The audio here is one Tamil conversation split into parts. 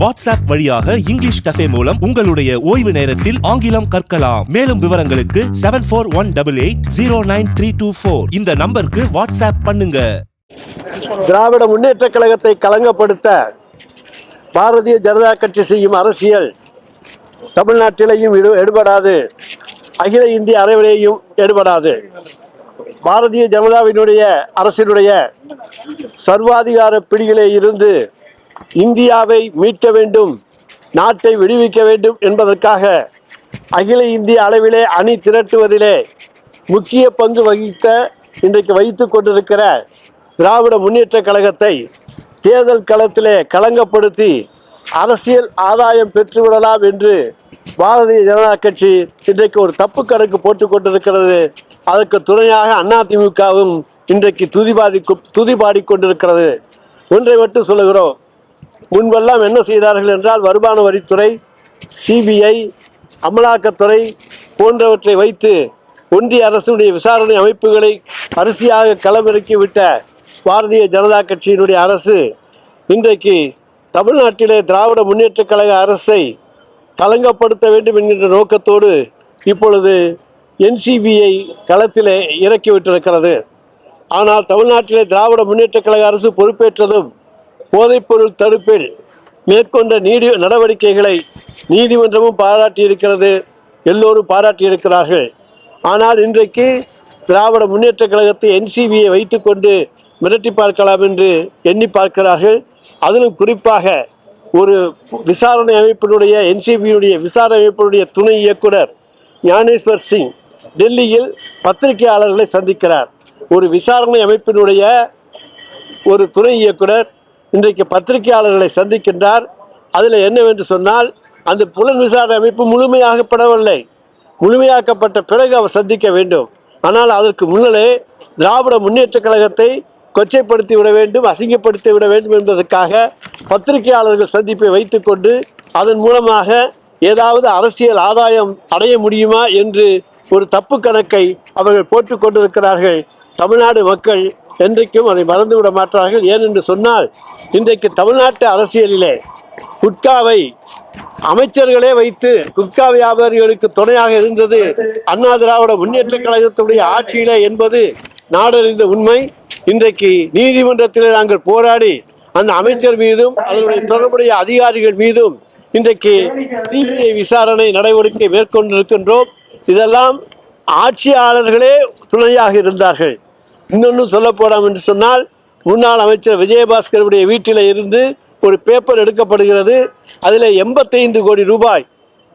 வாட்ஸ்அப் வழியாக இங்கிலீஷ் கஃபே மூலம் உங்களுடைய ஓய்வு நேரத்தில் ஆங்கிலம் கற்கலாம். மேலும் விவரங்களுக்கு seven four one double eight zero nine three two four இந்த நம்பருக்கு வாட்ஸ்அப் பண்ணுங்க. திராவிட முன்னேற்றக் கழகத்தை களங்கப்படுத்த பாரதிய ஜனதா கட்சி செய்யும் அரசியல் தமிழ்நாட்டிலையும் எடுபடாது. அகில இந்திய அளவிலேயும் எடுபடாது. பாரதிய ஜனதாவினுடைய அரசினுடைய சர்வாதிகார பிடியிலே இருந்து இந்தியாவை மீட்க வேண்டும் நாட்டை விடுவிக்க வேண்டும் என்பதற்காக அகில இந்திய அளவிலே அணி திரட்டுவதிலே முக்கிய பங்கு வகித்த இன்றைக்கு வைத்துக் கொண்டிருக்கிற திராவிட முன்னேற்றக் கழகத்தை தேர்தல் களத்திலே களங்கப்படுத்தி அரசியல் ஆதாயம் பெற்றுவிடலாம் என்று பாரதிய ஜனதா கட்சி இன்றைக்கு ஒரு தப்பு கணக்கு போட்டுக் கொண்டிருக்கிறது. அதற்கு துணையாக அதிமுகவும் இன்றைக்கு துதிபாதி துதிபாடி கொண்டிருக்கிறது. ஒன்றை மட்டும் சொல்லுகிறோம். முன்பெல்லாம் என்ன செய்தார்கள் என்றால் வருமான வரித்துறை சிபிஐ அமலாக்கத்துறை போன்றவற்றை வைத்து ஒன்றிய அரசுடைய விசாரணை அமைப்புகளை அரிசியாக களமிறக்கிவிட்ட பாரதிய ஜனதா கட்சியினுடைய அரசு இன்றைக்கு தமிழ்நாட்டிலே திராவிட முன்னேற்றக் கழக அரசை கலங்கப்படுத்த வேண்டும் என்கின்ற நோக்கத்தோடு இப்பொழுது என்சிபியை களத்திலே இறக்கிவிட்டிருக்கிறது. ஆனால் தமிழ்நாட்டிலே திராவிட முன்னேற்றக் கழக அரசு பொறுப்பேற்றதும் போதைப்பொருள் தடுப்பில் மேற்கொண்ட நீடி நடவடிக்கைகளை நீதிமன்றமும் பாராட்டியிருக்கிறது எல்லோரும் பாராட்டியிருக்கிறார்கள். ஆனால் இன்றைக்கு திராவிட முன்னேற்ற கழகத்தை என்சிபியை வைத்துக்கொண்டு மிரட்டி பார்க்கலாம் என்று எண்ணி பார்க்கிறார்கள். அதிலும் குறிப்பாக ஒரு விசாரணை அமைப்பினுடைய என்சிபியுடைய விசாரணை அமைப்பினுடைய துணை இயக்குனர் ஞானேஸ்வர் சிங் டெல்லியில் பத்திரிகையாளர்களை சந்திக்கிறார். ஒரு விசாரணை அமைப்பினுடைய ஒரு துணை இயக்குனர் இன்றைக்கு பத்திரிகையாளர்களை சந்திக்கின்றார். அதில் என்னவென்று சொன்னால் அந்த புலன் விசாரணை அமைப்பு முழுமையாகப்படவில்லை. முழுமையாக்கப்பட்ட பிறகு அவர் சந்திக்க வேண்டும். ஆனால் அதற்கு முன்னரே திராவிட முன்னேற்றக் கழகத்தை கொச்சைப்படுத்தி விட வேண்டும் அசிங்கப்படுத்தி விட வேண்டும் என்பதற்காக பத்திரிகையாளர்கள் சந்திப்பை வைத்துக்கொண்டு அதன் மூலமாக ஏதாவது அரசியல் ஆதாயம் அடைய முடியுமா என்று ஒரு தப்பு கணக்கை அவர்கள் போட்டுக் கொண்டிருக்கிறார்கள். தமிழ்நாடு மக்கள் என்றைக்கும் அதை மறந்துவிட மாட்டார்கள். ஏனென்று சொன்னால் இன்றைக்கு தமிழ்நாட்டு அரசியலிலே குட்காவை அமைச்சர்களே வைத்து குட்கா வியாபாரிகளுக்கு துணையாக இருந்தது அண்ணா திராவிட முன்னேற்ற கழகத்துடைய ஆட்சியிலே என்பது நாடறிந்த உண்மை. இன்றைக்கு நீதிமன்றத்திலே நாங்கள் போராடி அந்த அமைச்சர் மீதும் அதனுடைய தொடர்புடைய அதிகாரிகள் மீதும் இன்றைக்கு சிபிஐ விசாரணை நடவடிக்கை மேற்கொண்டிருக்கின்றோம். இதெல்லாம் ஆட்சியாளர்களே துணையாக இருந்தார்கள். இன்னொன்று சொல்ல போனோம் என்று சொன்னால் முன்னாள் அமைச்சர் விஜயபாஸ்கருடைய வீட்டில் இருந்து ஒரு பேப்பர் எடுக்கப்படுகிறது. அதில் எண்பத்தைந்து கோடி ரூபாய்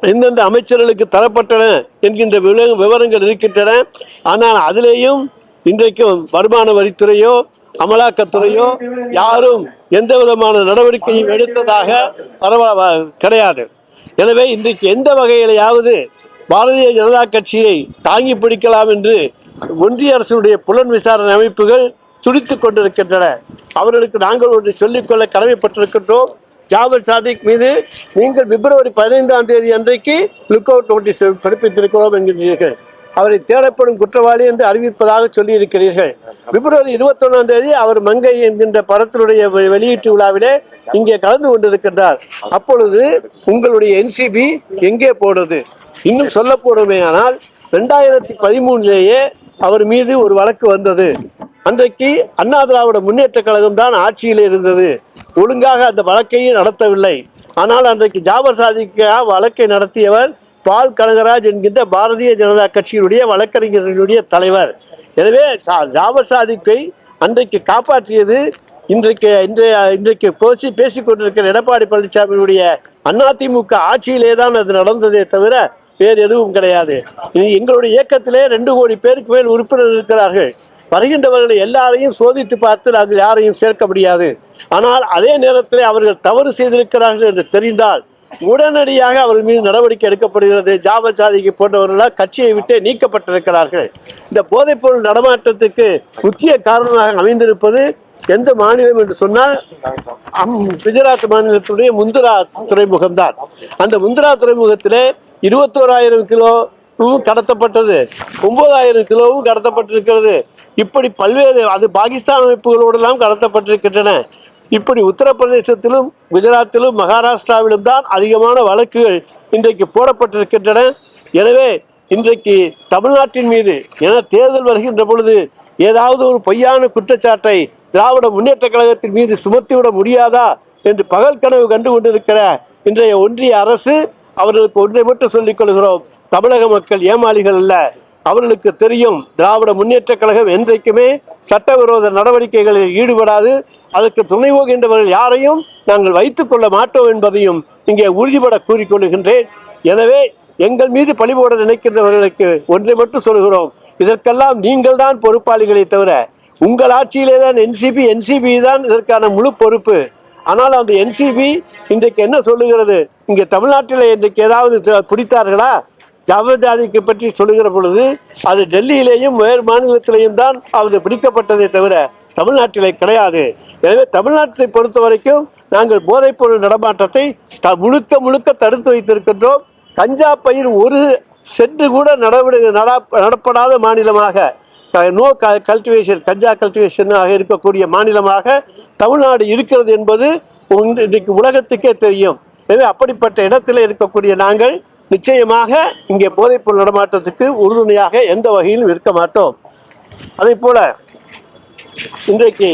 எந்தெந்த அமைச்சர்களுக்கு தரப்பட்டன என்கின்ற விவரங்கள் இருக்கின்றன. ஆனால் அதிலேயும் இன்றைக்கும் வருமான வரித்துறையோ அமலாக்கத்துறையோ யாரும் எந்த விதமான நடவடிக்கையும் எடுத்ததாக பரவ கிடையாது. எனவே இன்றைக்கு எந்த வகையிலையாவது பாரதிய ஜனதா கட்சியை தாங்கி பிடிக்கலாம் என்று ஒன்றிய அரசுடைய புலன் விசாரணை அமைப்புகள் துடித்துக் கொண்டிருக்கின்றன. அவர்களுக்கு நாங்கள் ஒன்று சொல்லிக்கொள்ள கடமைப்பட்டிருக்கின்றோம். ஜாபர் சாதிக் மீது நீங்கள் பிப்ரவரி பதினைந்தாம் தேதி அன்றைக்கு லுக் அவுட் நோட்டீஸ் பிறப்பித்திருக்கிறோம் என்கிறீர்கள். அவரை தேடப்படும் குற்றவாளி என்று அறிவிப்பதாக சொல்லியிருக்கிறீர்கள். பிப்ரவரி இருபத்தொன்னாம் தேதி அவர் மங்கை என்கின்ற படத்தினுடைய வெ- வெளியீட்டு விழாவிலே இங்கே கலந்து கொண்டிருக்கின்றார். அப்பொழுது உங்களுடைய என்சிபி எங்கே போடுறது? இன்னும் சொல்ல போடுமேயானால் ரெண்டாயிரத்தி பதிமூணுலேயே அவர் மீது ஒரு வழக்கு வந்தது. அன்றைக்கு அண்ணா திராவிட முன்னேற்ற கழகம் தான் ஆட்சியில் இருந்தது. ஒழுங்காக அந்த வழக்கையும் நடத்தவில்லை. ஆனால் அன்றைக்கு ஜாபர் சாதிக்கா வழக்கை நடத்தியவர் பால் கனகராஜ் என்கின்ற பாரதிய ஜனதா கட்சியினுடைய வழக்கறிஞர்களுடைய தலைவர். எனவே சா- ஜாபர் சாதிக்கை அன்றைக்கு காப்பாற்றியது இன்றைக்கு இன்றைய இன்றைக்கு பேசி பேசிக்கொண்டிருக்கிற எடப்பாடி பழனிசாமியினுடைய அதிமுக ஆட்சியிலே தான் அது நடந்ததே தவிர வேறு எதுவும் கிடையாது. இது எங்களுடைய இயக்கத்திலே ரெண்டு கோடி பேருக்கு மேல் உறுப்பினர் இருக்கிறார்கள். வருகின்றவர்களை எல்லாரையும் சோதித்து பார்த்து நாங்கள் யாரையும் சேர்க்க முடியாது. ஆனால் அதே நேரத்தில் அவர்கள் தவறு செய்திருக்கிறார்கள் என்று தெரிந்தால் உடனடியாக அவர்கள் மீது நடவடிக்கை எடுக்கப்படுகிறது. ஜாபர் சாதிக்கு போன்றவர்களால் கட்சியை விட்டே நீக்கப்பட்டிருக்கிறார்கள். இந்த போதைப்பொருள் நடமாட்டத்துக்கு முக்கிய காரணமாக அமைந்திருப்பது எந்த மாநிலம் என்று சொன்னால் அம் குஜராத் மாநிலத்துடைய முந்திரா துறைமுகம்தான். அந்த முந்திரா துறைமுகத்திலே இருபத்தோராயிரம் கிலோவும் கடத்தப்பட்டது. ஒன்பதாயிரம் கிலோவும் கடத்தப்பட்டிருக்கிறது. இப்படி பல்வேறு அது பாகிஸ்தான் அமைப்புகளோடெல்லாம் கடத்தப்பட்டிருக்கின்றன. இப்படி உத்தரப்பிரதேசத்திலும் குஜராத்திலும் மகாராஷ்டிராவிலும் தான் அதிகமான வழக்குகள் இன்றைக்கு போடப்பட்டிருக்கின்றன. எனவே இன்றைக்கு தமிழ்நாட்டின் மீது என தேர்தல் வருகின்ற பொழுது ஏதாவது ஒரு பொய்யான குற்றச்சாட்டை திராவிட முன்னேற்ற கழகத்தின் மீது சுமத்திவிட முடியாதா என்று பகல் கனவு கண்டு கொண்டிருக்கிற இன்றைய ஒன்றிய அரசு அவர்களுக்கு ஒன்றை மட்டும் சொல்லிக் கொள்கிறோம். தமிழக மக்கள் ஏமாளிகள் அல்ல. அவர்களுக்கு தெரியும் திராவிட முன்னேற்ற கழகம் என்றைக்குமே சட்டவிரோத நடவடிக்கைகளில் ஈடுபடாது. அதற்கு துணை போகின்றவர்கள் யாரையும் நாங்கள் வைத்துக் கொள்ள மாட்டோம் என்பதையும் இங்கே உறுதிபட கூறிக்கொள்கின்றேன். எனவே எங்கள் மீது பழிபோட நினைக்கின்றவர்களுக்கு ஒன்றை மட்டும் சொல்கிறோம். இதற்கெல்லாம் நீங்கள் தான் பொறுப்பாளிகளை தவிர உங்கள் ஆட்சியிலே தான் என்சிபி என்சிபி தான் இதற்கான முழு பொறுப்பு. ஆனால் அந்த என்சிபி இன்றைக்கு என்ன சொல்லுகிறது? இங்கே தமிழ்நாட்டில் இன்றைக்கு ஏதாவது பிடித்தார்களா? ஜாதிக்கு பற்றி சொல்லுகிற பொழுது அது டெல்லியிலேயும் வேறு மாநிலத்திலேயும் தான் அது பிடிக்கப்பட்டதே தவிர தமிழ்நாட்டிலே கிடையாது. எனவே தமிழ்நாட்டை பொறுத்த வரைக்கும் நாங்கள் போதைப்பொருள் நடமாட்டத்தை த- முழுக்க முழுக்க தடுத்து வைத்திருக்கின்றோம். கஞ்சா பயிர் ஒரு சென்று கூட நடவடி நட- நடப்படாத மாநிலமாக. நோ கல்டிவேஷன் கஞ்சா கல்டிவேஷனாக இருக்கக்கூடிய மாநிலமாக தமிழ்நாடு இருக்கிறது என்பது இன்றைக்கு உலகத்துக்கே தெரியும். எனவே அப்படிப்பட்ட இடத்தில் இருக்கக்கூடிய நாங்கள் நிச்சயமாக இங்கே போதைப்பொருள் நடமாட்டத்துக்கு உறுதுணையாக எந்த வகையிலும் இருக்க மாட்டோம். அதே போல இன்றைக்கு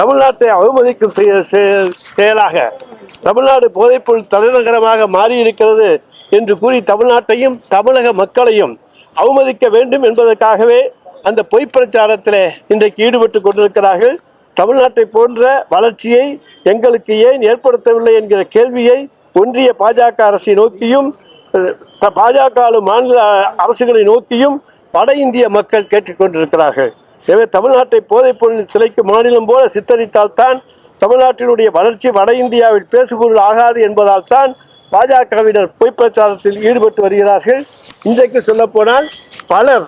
தமிழ்நாட்டை அவமதிக்கும் செயலாக தமிழ்நாடு போதைப்பொருள் தலைநகரமாக மாறி இருக்கிறது என்று கூறி தமிழ்நாட்டையும் தமிழக மக்களையும் அவமதிக்க வேண்டும் என்பதற்காகவே அந்த பொய் பிரச்சாரத்தில் இன்றைக்கு ஈடுபட்டு கொண்டிருக்கிறார்கள். தமிழ்நாட்டை போன்ற வளர்ச்சியை எங்களுக்கு ஏன் ஏற்படுத்தவில்லை என்கிற கேள்வியை ஒன்றிய பாஜக அரசை நோக்கியும் பாஜக மாநில அரசுகளை நோக்கியும் வட இந்திய மக்கள் கேட்டுக்கொண்டிருக்கிறார்கள் எனவே தமிழ்நாட்டை போதைப் பொருள் சிலைக்கு மாநிலம் போல சித்தரித்தால்தான் தமிழ்நாட்டினுடைய வளர்ச்சி வட இந்தியாவில் பேசுபொருள் ஆகாது என்பதால் தான் பாஜகவினர் பொய் பிரச்சாரத்தில் ஈடுபட்டு வருகிறார்கள். இன்றைக்கு சொல்லப்போனால் பலர்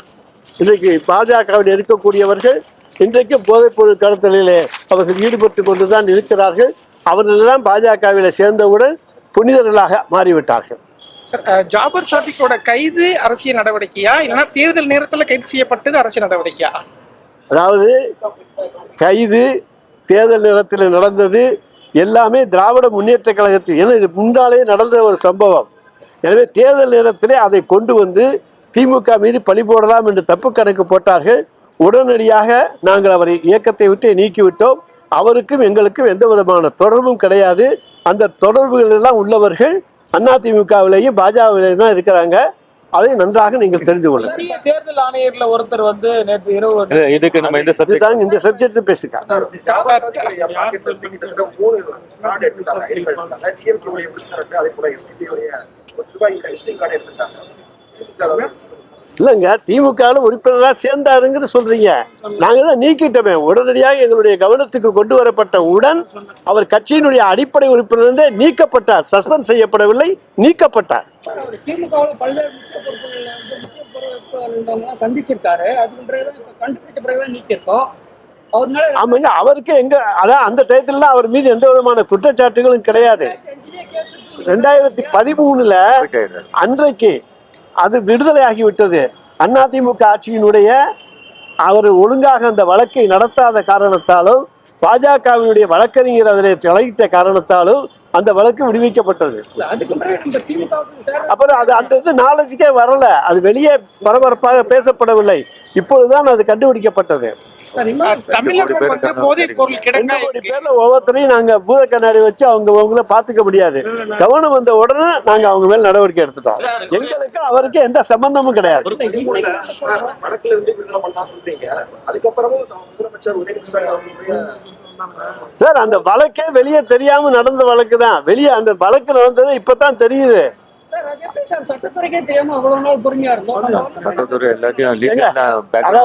இன்றைக்கு பாஜகவில் இருக்கக்கூடியவர்கள் இன்றைக்கு போதைப் பொருள் கடத்தலிலே அவர்கள் ஈடுபட்டு கொண்டுதான் இருக்கிறார்கள். அவர்களெல்லாம் பாஜகவில் சேர்ந்தவுடன் புனிதர்களாக மாறிவிட்டார்கள். ஜாபர் சாதிக்கோட கைது அரசியல் நடவடிக்கையா? இல்லைன்னா தேர்தல் நேரத்துல கைது செய்யப்பட்டது அரசியல் நடவடிக்கையா? அதாவது கைது தேர்தல் நேரத்தில் நடந்தது எல்லாமே திராவிட முன்னேற்ற கழகத்தில். ஏன்னா இது முன்னாலே நடந்த ஒரு சம்பவம். எனவே தேர்தல் நேரத்திலே அதை கொண்டு வந்து திமுக மீது பழி போடலாம் என்று தப்பு கணக்கு போட்டார்கள். உடனடியாக நாங்கள் அவரை இயக்கத்தை விட்டு நீக்கிவிட்டோம். அவருக்கும் எங்களுக்கும் எந்த விதமான தொடர்பும் கிடையாது. அந்த தொடர்புகள் எல்லாம் உள்ளவர்கள் அதிமுகவிலேயும் பாஜகவிலேயும் தான் இருக்கிறாங்க. அதை நன்றாக நீங்கள் தெரிந்து கொள்ளுங்கள். இந்திய தேர்தல் ஆணையர்ல ஒருத்தர் வந்து நேற்று இரவு இதுக்கு நம்ம இந்த சப்ஜெக்ட் இந்த சப்ஜெக்ட் பேசுங்க இல்லைங்க திமுக உறுப்பினராக சேர்ந்தாருங்கிறது சொல்றீங்க. நாங்க தான் நீக்கிட்டோமே. உடனடியாக எங்களுடைய கவனத்துக்கு கொண்டு வரப்பட்ட உடன் அவர் கட்சியினுடைய அடிப்படை உறுப்பினர்ந்தே நீக்கப்பட்டார். சஸ்பெண்ட் செய்யப்படவில்லை நீக்கப்பட்டார். திமுகவுல சந்திச்சிருக்காரு. ஆமாங்க அவருக்கு எங்க அதான் அந்த டயத்துல அவர் மீது எந்த விதமான குற்றச்சாட்டுகளும் கிடையாது. ரெண்டாயிரத்தி பதிமூணுல அன்றைக்கு அது விடுதலையாகிவிட்டது. அதிமுக ஆட்சியினுடைய அவர் ஒழுங்காக அந்த வழக்கை நடத்தாத காரணத்தாலும் பாஜகவினுடைய வழக்கறிஞர் அதில் தலையிட்ட காரணத்தாலும் அந்த வழக்கு விடுவிக்கப்பட்டது. அப்புறம் அது அந்த இது நாலேஜுக்கே வரல. அது வெளியே பரபரப்பாக பேசப்படவில்லை. இப்பொழுதுதான் அது கண்டுபிடிக்கப்பட்டது. பேர்ல ஒவ்வொருத்தரையும் நாங்க பூத கண்ணாடி வச்சு அவங்க அவங்கள பாத்துக்க முடியாது. கவனம் வந்த உடனே நாங்க அவங்க மேல் நடவடிக்கை எடுத்துட்டோம். எங்களுக்கு அவருக்கு எந்த சம்பந்தமும் கிடையாது. பதிமூணுல வழக்குல இருந்து விடுதலை பண்ணா சொல்றீங்க. அதுக்கப்புறமும் முதலமைச்சர் உதயநிதி ஸ்டாலின் அவர்களுடைய சார் அந்த வழக்கே வெளியே தெரியாம நடந்த வழக்கு தான். வெளியே அந்த வழக்கு நடந்தது இப்பதான் தெரியுது.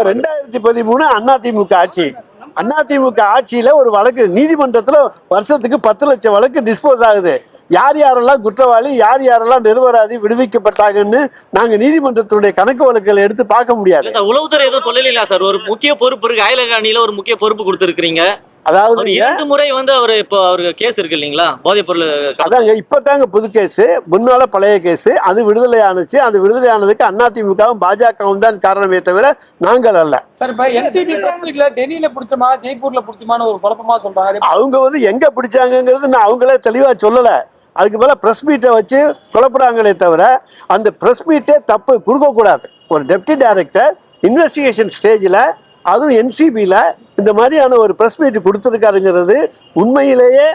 ரெண்டாயிரத்தி பதிமூணு அதிமுக ஆட்சி. அதிமுக ஆட்சியில ஒரு வழக்கு. நீதிமன்றத்துல வருஷத்துக்கு பத்து லட்சம் வழக்கு டிஸ்போஸ் ஆகுது. யார் யாரெல்லாம் குற்றவாளி யார் யாரெல்லாம் நிர்வராதி விடுவிக்கப்பட்டாங்கன்னு நாங்க நீதிமன்றத்தினுடைய கணக்கு வழக்குகளை எடுத்து பார்க்க முடியாது. உளவுத்துறை எதுவும் சொல்லலையா சார்? ஒரு முக்கிய பொறுப்பு இருக்கு. அயலக அணியில ஒரு முக்கிய பொறுப்பு கொடுத்துருக்கீங்க அதாவது இரண்டு முறை வந்து அவர் இப்போ அவருக்கு கேஸ் இருக்கு இல்லைங்களா? போதைப் பொருள் அதாங்க இப்பதாங்க புது கேஸ் முன்னால பழைய கேஸ் அது விடுதலை ஆனுச்சு அது விடுதலை ஆனதுக்கு அதிமுகவும் பாஜகவும் தான் காரணமே தவிர நாங்கள் அல்ல. சார் இப்ப என்சிபி வீட்ல டெல்லியில பிடிச்சமா ஜெய்ப்பூர்ல பிடிச்சமான ஒரு குழப்பமா சொல்றாங்க. அவங்க வந்து எங்க பிடிச்சாங்கங்கிறது நான் அவங்களே தெளிவா சொல்லல. அதுக்கு மேல பிரஸ் மீட்டை வச்சு குழப்புறாங்களே தவிர அந்த பிரஸ் மீட்டே தப்பு கொடுக்க கூடாது ஒரு டெப்டி டைரக்டர் இன்வெஸ்டிகேஷன் ஸ்டேஜில் அதுவும் என்சிபியில் இந்த மாதிரியான ஒரு பிரஸ் மீட் கொடுத்துருக்காருங்கிறது உண்மையிலேயே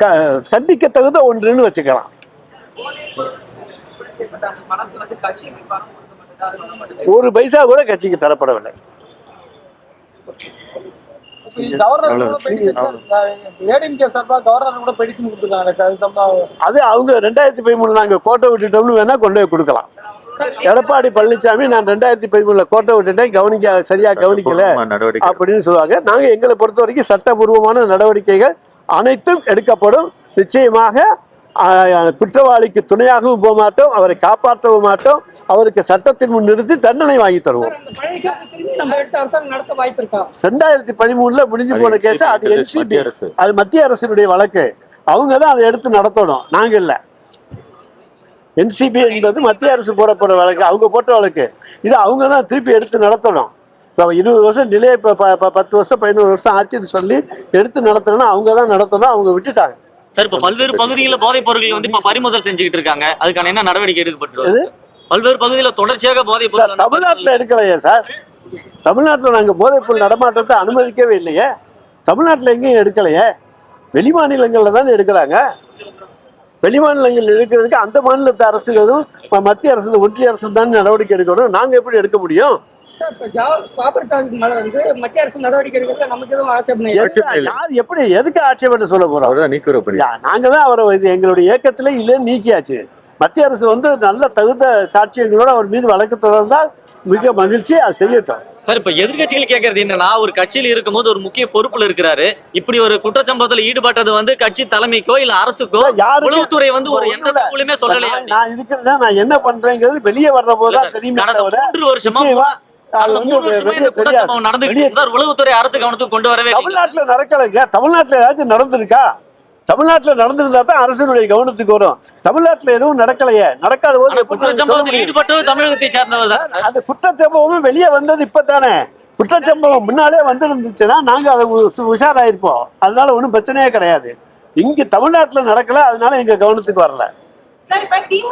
க கண்டிக்க தகுந்த ஒன்றுன்னு வச்சுக்கலாம். ஒரு பைசா கூட கட்சிக்கு தரப்படவில்லை. அது அவங்க ரெண்டாயிரத்தி பதிமூணு நாங்கள் கோட்டை விட்டுட்டோம்னு வேணா கொண்டு போய் கொடுக்கலாம். எடப்பாடி பழனிசாமி நான் ரெண்டாயிரத்தி பதிமூணுல கோட்டை விட்டுட்டேன். கவனிக்க சரியா கவனிக்கல அப்படின்னு சொல்லுவாங்க. நாங்க எங்களை பொறுத்த வரைக்கும் சட்டபூர்வமான நடவடிக்கைகள் அனைத்தும் எடுக்கப்படும். நிச்சயமாக குற்றவாளிக்கு துணையாகவும் போக மாட்டோம். அவரை காப்பாற்றவும் மாட்டோம். அவருக்கு சட்டத்தின் முன் நிறுத்தி தண்டனை வாங்கி தருவோம். ரெண்டாயிரத்தி பதிமூணுல முடிஞ்சு போன கேஸ் அது. அது மத்திய அரசினுடைய வழக்கு. அவங்க தான் அதை எடுத்து நடத்தணும். நாங்க இல்ல. என்சிபி என்பது மத்திய அரசு போடப்பட வழக்கு அவங்க போட்ட வழக்கு. இது அவங்க தான் திருப்பி எடுத்து நடத்தணும். இப்போ இருபது வருஷம் டிலே இப்போ பத்து வருஷம் பதினோரு வருஷம் ஆச்சுன்னு சொல்லி எடுத்து நடத்தணும்னா அவங்க தான் நடத்தணும் அவங்க விட்டுட்டாங்க. சார் இப்ப பல்வேறு பகுதிகளில் போதைப் பொருட்கள் வந்து இப்ப பறிமுதல் செஞ்சுக்கிட்டு இருக்காங்க. அதுக்கான என்ன நடவடிக்கை எடுக்கப்பட்டு பல்வேறு பகுதியில் தொடர்ச்சியாக போதைப் பொருள் தமிழ்நாட்டில் எடுக்கலையே சார். தமிழ்நாட்டில் நாங்கள் போதைப்பொருள் நடமாட்டத்தை அனுமதிக்கவே இல்லையே. தமிழ்நாட்டில் எங்கேயும் எடுக்கலையே. வெளி மாநிலங்களில் தானே எடுக்கிறாங்க. வெளி மாநிலங்கள் எடுக்கிறதுக்கு அந்த மாநிலத்து அரசுகளும் மத்திய அரசு ஒன்றிய அரசு தான் நடவடிக்கை எடுக்கணும். நாங்கள் எப்படி எடுக்க முடியும்? இல்லை. எப்படி எதுக்கு ஆட்சேபனை சொல்ல போறோம்? நாங்க தான் அவரை இது எங்களுடைய இயக்கத்திலே இல்லைன்னு நீக்கியாச்சு. மத்திய அரசு வந்து நல்ல தகுந்த சாட்சியங்களோட அவர் மீது வழக்கு தொடர்ந்தால் மிக மகிழ்ச்சி அது செய்யட்டும். சார் இப்ப எதிர்க்கட்சிகள் கேட்கறது என்னன்னா ஒரு கட்சியில் இருக்கும்போது ஒரு முக்கிய பொறுப்புல இருக்கிறாரு. இப்படி ஒரு குற்றச்சம்பவத்துல ஈடுபட்டது வந்து கட்சி தலைமைக்கோ இல்ல அரசுக்கோ உளவுத்துறை வந்து ஒரு எந்த சொல்லலையா நான் இருக்கிறேன் நான் என்ன பண்றேங்கிறது வெளியே வர்ற போதுதான் தெரியுமே மூன்று வருஷமா சார் உளவுத்துறை அரசு கவனத்துக்கு கொண்டு வரவே. தமிழ்நாட்டுல நடக்கலைங்க. தமிழ்நாட்டுல ஏதாச்சும் நடந்திருக்கா? தமிழ்நாட்டுல நடந்திருந்தா தான் அரசினுடைய கவனத்துக்கு வரும். தமிழ்நாட்டுல எதுவும் நடக்கலையே. நடக்காத போது தமிழகத்தை சேர்ந்தவர் தான். சார், அந்த குற்றச்சம்பவமும் வெளியே வந்தது இப்பதானே. குற்றச்சம்பவம் முன்னாலே வந்திருந்துச்சுன்னா நாங்க அதை உஷாராயிருப்போம். அதனால ஒன்றும் பிரச்சனையே கிடையாது. இங்க தமிழ்நாட்டுல நடக்கல அதனால எங்க கவனத்துக்கு வரல. இப்ப இப்ப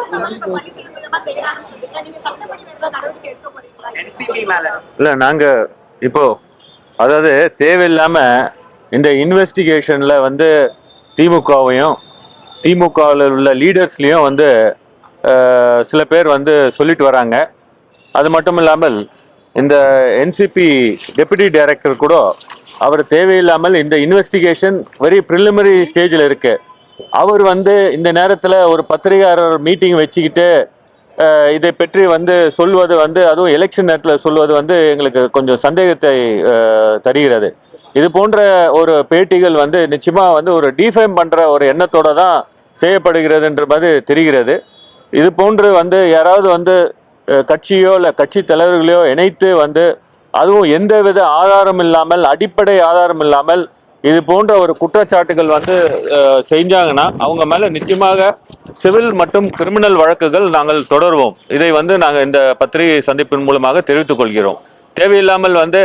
இல்ல நாங்க இப்போ அதாவது தேவையில்லாம இந்த இன்வெஸ்டிகேஷன்ல வந்து திமுகவையும் திமுகவில் உள்ள லீடர்ஸ்லேயும் வந்து சில பேர் வந்து சொல்லிட்டு வராங்க. அது மட்டும் இல்லாமல் இந்த என்சிபி டெபுட்டி டைரக்டர் கூட அவர் தேவையில்லாமல் இந்த இன்வெஸ்டிகேஷன் வெரி ப்ரிலிமினரி ஸ்டேஜில் இருக்கு. அவர் வந்து இந்த நேரத்தில் ஒரு பத்திரிகையாளர் மீட்டிங் வச்சுக்கிட்டு இதை பற்றி வந்து சொல்வது வந்து அதுவும் எலெக்ஷன் நேரத்தில் சொல்வது வந்து எங்களுக்கு கொஞ்சம் சந்தேகத்தை தருகிறது. இது போன்ற ஒரு பேட்டிகள் வந்து நிச்சயமாக வந்து ஒரு டிஃபைம் பண்ணுற ஒரு எண்ணத்தோடு தான் செய்யப்படுகிறதுன்ற மாதிரி தெரிகிறது. இது போன்று வந்து யாராவது வந்து கட்சியோ இல்லை கட்சி தலைவர்களையோ இணைத்து வந்து அதுவும் எந்தவித ஆதாரம் இல்லாமல் அடிப்படை ஆதாரம் இல்லாமல் இது போன்ற ஒரு குற்றச்சாட்டுகள் வந்து செஞ்சாங்கன்னா அவங்க மேலே நிச்சயமாக சிவில் மற்றும் கிரிமினல் வழக்குகள் நாங்கள் தொடர்வோம். இதை வந்து நாங்கள் இந்த பத்திரிகை சந்திப்பின் மூலமாக தெரிவித்துக் கொள்கிறோம். தேவையில்லாமல் வந்து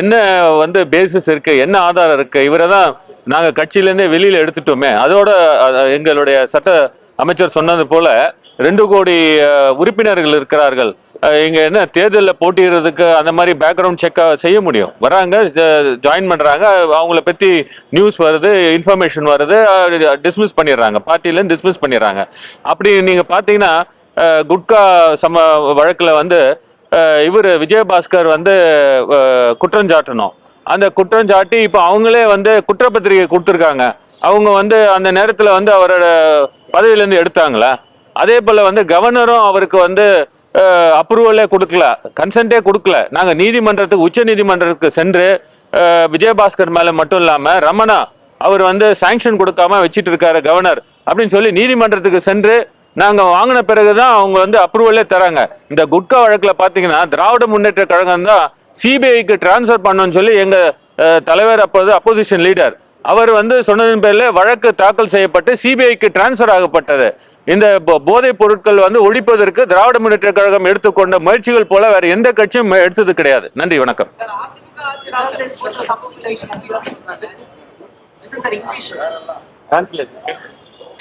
என்ன வந்து பேசிஸ் இருக்கு? என்ன ஆதாரம் இருக்கு? இவரை தான் நாங்கள் கட்சியிலேருந்தே வெளியில் எடுத்துட்டோமே. அதோட எங்களுடைய சட்ட அமைச்சர் சொன்னது போல ரெண்டு கோடி உறுப்பினர்கள் இருக்கிறார்கள். இங்கே என்ன தேர்தலில் போட்டிடுறதுக்கு அந்த மாதிரி பேக்ரவுண்ட் செக்காக செய்ய முடியும். வராங்க ஜாயின் பண்ணுறாங்க அவங்கள பற்றி நியூஸ் வருது இன்ஃபர்மேஷன் வருது டிஸ்மிஸ் பண்ணிடுறாங்க. பார்ட்டியிலேருந்து டிஸ்மிஸ் பண்ணிடுறாங்க. அப்படி நீங்கள் பார்த்தீங்கன்னா குட்கா சம வழக்கில் வந்து இவர் விஜயபாஸ்கர் வந்து குற்றஞ்சாட்டணும் குற்றம் சாட்டணும். அந்த குற்றம் சாட்டி இப்போ அவங்களே வந்து குற்றப்பத்திரிகை கொடுத்துருக்காங்க. அவங்க வந்து அந்த நேரத்தில் வந்து அவரோட பதவியிலேருந்து எடுத்தாங்களா? அதே போல் வந்து கவர்னரும் அவருக்கு வந்து அப்ரூவலே கொடுக்கல. கன்சென்ட்டே கொடுக்கல. நாங்கள் நீதிமன்றத்துக்கு உச்ச நீதிமன்றத்துக்கு சென்று விஜயபாஸ்கர் மேலே மட்டும் இல்லாமல் ரமணா அவர் வந்து சாங்ஷன் கொடுக்காம வச்சுட்டு இருக்காரு கவர்னர் அப்படின்னு சொல்லி நீதிமன்றத்துக்கு சென்று நாங்கள் வாங்கின பிறகு தான் அவங்க வந்து அப்ரூவலே தராங்க. இந்த குட்கா வழக்கில் பார்த்தீங்கன்னா திராவிட முன்னேற்ற கழகம் தான் சிபிஐக்கு டிரான்ஸ்ஃபர் பண்ணணும்னு சொல்லி எங்கள் தலைவர் அப்போது அப்போசிஷன் லீடர் அவர் வந்து சொன்னதன் பேரில் வழக்கு தாக்கல் செய்யப்பட்டு சிபிஐக்கு டிரான்ஸ்ஃபர் ஆகப்பட்டது. இந்த போதைப் பொருட்கள் வந்து ஒழிப்பதற்கு திராவிட முன்னேற்ற கழகம் எடுத்துக்கொண்ட முயற்சிகள் போல வேற எந்த கட்சியும் எடுத்தது கிடையாது. நன்றி வணக்கம்.